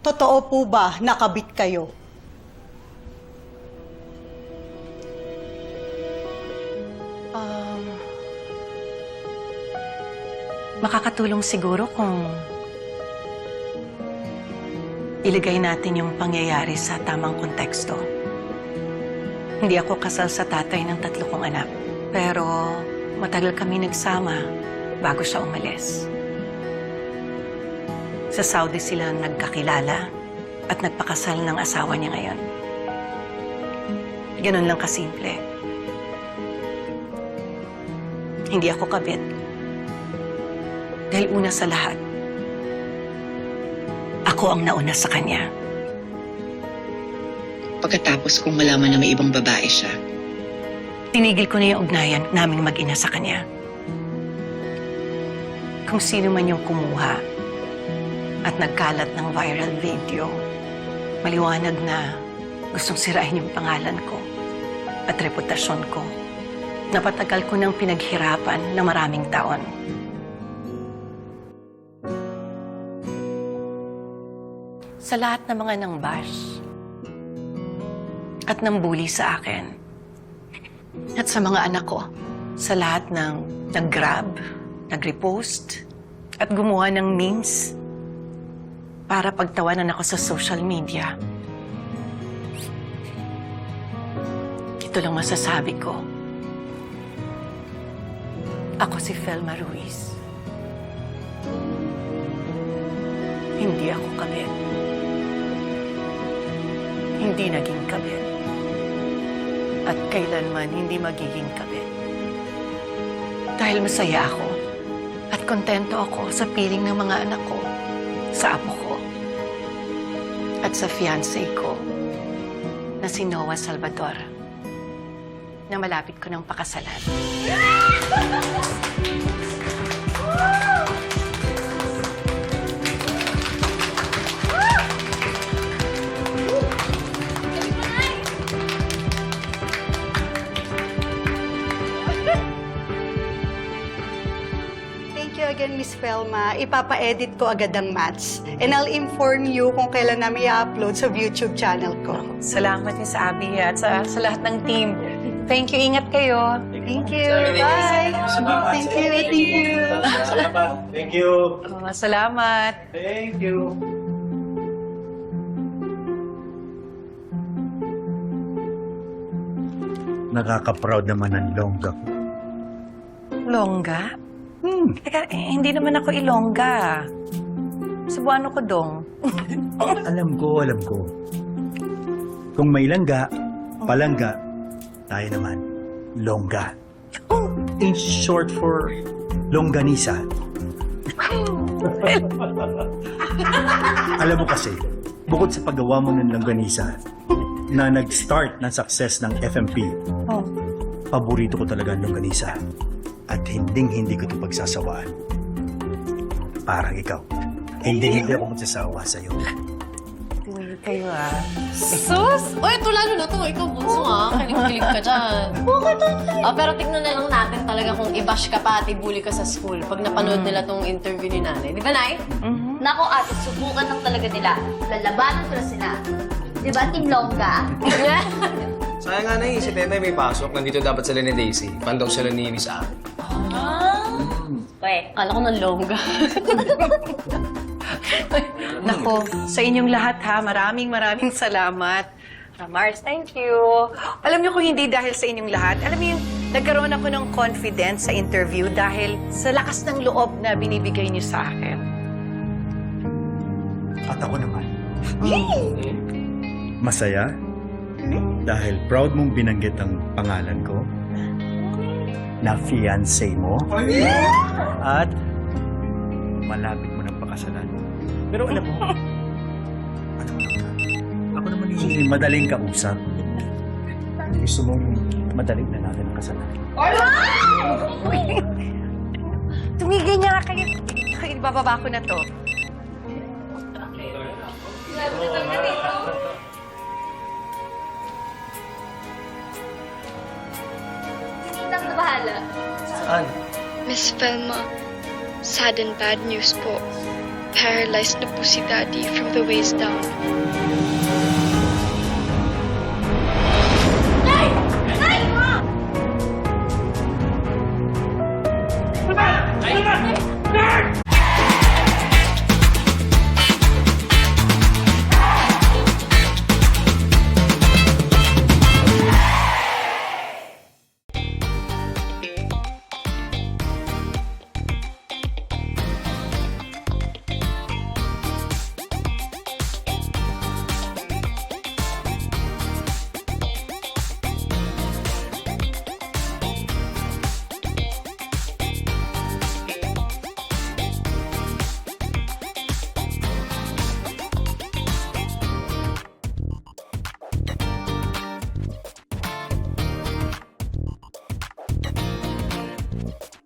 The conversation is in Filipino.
Totoo po ba nakabit kayo? Um, makakatulong siguro kung ilagay natin yung pangyayari sa tamang konteksto. Hindi ako kasal sa tatay ng tatlo kong anak. Pero matagal kami nagsama bago siya umalis. Sa Saudi sila nagkakilala at nagpakasal ng asawa niya ngayon. Ganun lang kasimple. Hindi ako kabit. Dahil una sa lahat, ako ang nauna sa kanya. Pagkatapos kong malaman na may ibang babae siya, Tinigil ko na yung ugnayan naming mag-ina sa kanya. Kung sino man yung kumuha at nagkalat ng viral video, maliwanag na gustong sirain yung pangalan ko at reputasyon ko. Napatagal ko ng pinaghirapan na maraming taon. Sa lahat ng mga nang bash at nang bully sa akin, at sa mga anak ko, sa lahat ng nag-grab, nag-repost, at gumawa ng memes para pagtawanan ako sa social media. Ito lang masasabi ko. Ako si Felma Ruiz. Hindi ako kabit. Hindi naging kabit at kailanman hindi magiging kabit. Dahil masaya ako at kontento ako sa piling ng mga anak ko, sa apo ko, at sa fiancé ko na si Noah Salvador na malapit ko ng pakasalan. Miss Felma. Ipapa-edit ko agad ang match. And I'll inform you kung kailan namin i-upload sa YouTube channel ko. Salamat din sa Abby at sa, sa lahat ng team. Thank you. Ingat kayo. Thank you. Bye. Thank you. Thank you. Thank you. Oh, salamat. Thank you. Nakaka-proud naman ang longga ko. Longga? Hmm. Teka, eh, hindi naman ako ilongga. Cebuano ko dong. Alam ko, alam ko. Kung may langga, palangga, tayo naman, longga. In short for longganisa. alam mo kasi, bukod sa paggawa mo ng longganisa, na nag-start ng success ng FMP, Oh. paborito ko talaga ang longganisa. At hinding-hindi ko ito pagsasawaan. Parang ikaw. Hindi-hindi ako magsasawa sa'yo. Tingin kayo ah. Sus! O, ito lalo na to. Ikaw, bunso ha. Kilig-kilig ka dyan. Bakit? Ah, pero tignan na lang natin talaga kung i-bash ka pa at i-bully ka sa school pag napanood nila tong interview ni nanay. Di ba, Nay? Nako ate, subukan lang talaga nila. Lalabanan ko na sila. Di ba, Team Longga? Sayang nga na eh, si Tetay may pasok. Nandito dapat sila ni Daisy. Pandaw sila ni Miss Abby. Weh, Kala ko ng longga. Nako, sa inyong lahat ha, maraming maraming salamat. Ah, Mars, thank you. Alam niyo kung hindi dahil sa inyong lahat, alam niyo, nagkaroon ako ng confidence sa interview dahil sa lakas ng loob na binibigay niyo sa akin. At ako naman. Masaya? Dahil proud mong binanggit ang pangalan ko na fiancé mo at malapit mo ng pakasalan. Pero alam mo, ano mo ako naman yung madaling kausap. Gusto mong madaling na natin ang kasalan. Tumigil niya kayo. Kayo, bababa ko na to. Titang na bahala. Saan? Miss Velma, sad and bad news po. Paralyzed na po si Daddy from the waist down. день.